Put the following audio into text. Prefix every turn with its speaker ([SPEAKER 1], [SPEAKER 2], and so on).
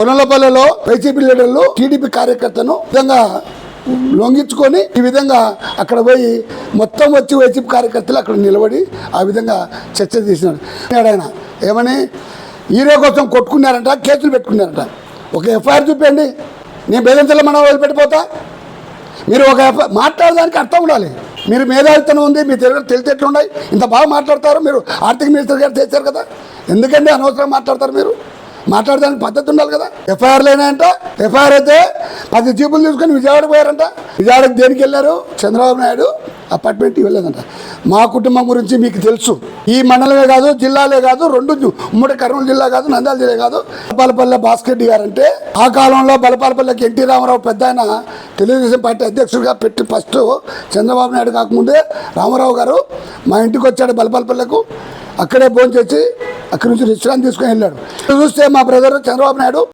[SPEAKER 1] కొనలపల్లెలో YCP లీడర్లు TDP కార్యకర్తను విధంగా లొంగించుకొని ఈ విధంగా అక్కడ పోయి మొత్తం వచ్చి వైసీపీ కార్యకర్తలు అక్కడ నిలబడి ఆ విధంగా చర్చ చేసినాడు ఆయన ఏమని హీరో కోసం కొట్టుకున్నారంట కేసులు పెట్టుకున్నారంట. ఒక ఎఫ్ఐఆర్ చూపండి నేను బెదిరించలే మనం వదిలిపెట్టిపోతా మీరు ఒక ఎఫ్- మాట్లాడడానికి అర్థం ఉండాలి. మీరు మేధావితనం ఉంది మీ దగ్గర తెలిసేట్లు ఉన్నాయి? ఇంత బాగా మాట్లాడతారు మీరు. ఆర్థిక మినిస్టర్ గారు చేశారు కదా. ఎందుకండి అనవసరం మాట్లాడతారు మీరు? మాట్లాడడానికి పద్ధతి ఉండాలి కదా. ఎఫ్ఐఆర్ లేనంట ఎఫ్ఐఆర్ అయితే పది జీపులు తీసుకొని విజయవాడ పోయారంట. విజయవాడకి దేనికి వెళ్ళారు? చంద్రబాబు నాయుడు అపార్ట్మెంట్కి వెళ్ళలేదంట మా కుటుంబం గురించి మీకు తెలుసు. ఈ మండలమే కాదు జిల్లాలే కాదు రెండు ఉమ్మడి కర్నూలు జిల్లా కాదు నంద్యాల జిల్లా కాదు. బలపాలపల్లె భాస్కర్ రెడ్డి గారు అంటే ఆ కాలంలో బలపాలపల్లెకి ఎన్టీ రామారావు పెద్ద ఆయన తెలుగుదేశం పార్టీ అధ్యక్షుడిగా పెట్టి ఫస్ట్ చంద్రబాబు నాయుడు కాకముందే రామారావు గారు మా ఇంటికి వచ్చాడు బలపాలపల్లెకు అక్కడే భోజనం చేసి అక్కడి నుంచి విశ్రాంతి తీసుకొని వెళ్ళాడు. చూస్తే మా బ్రదర్ చంద్రబాబు నాయుడు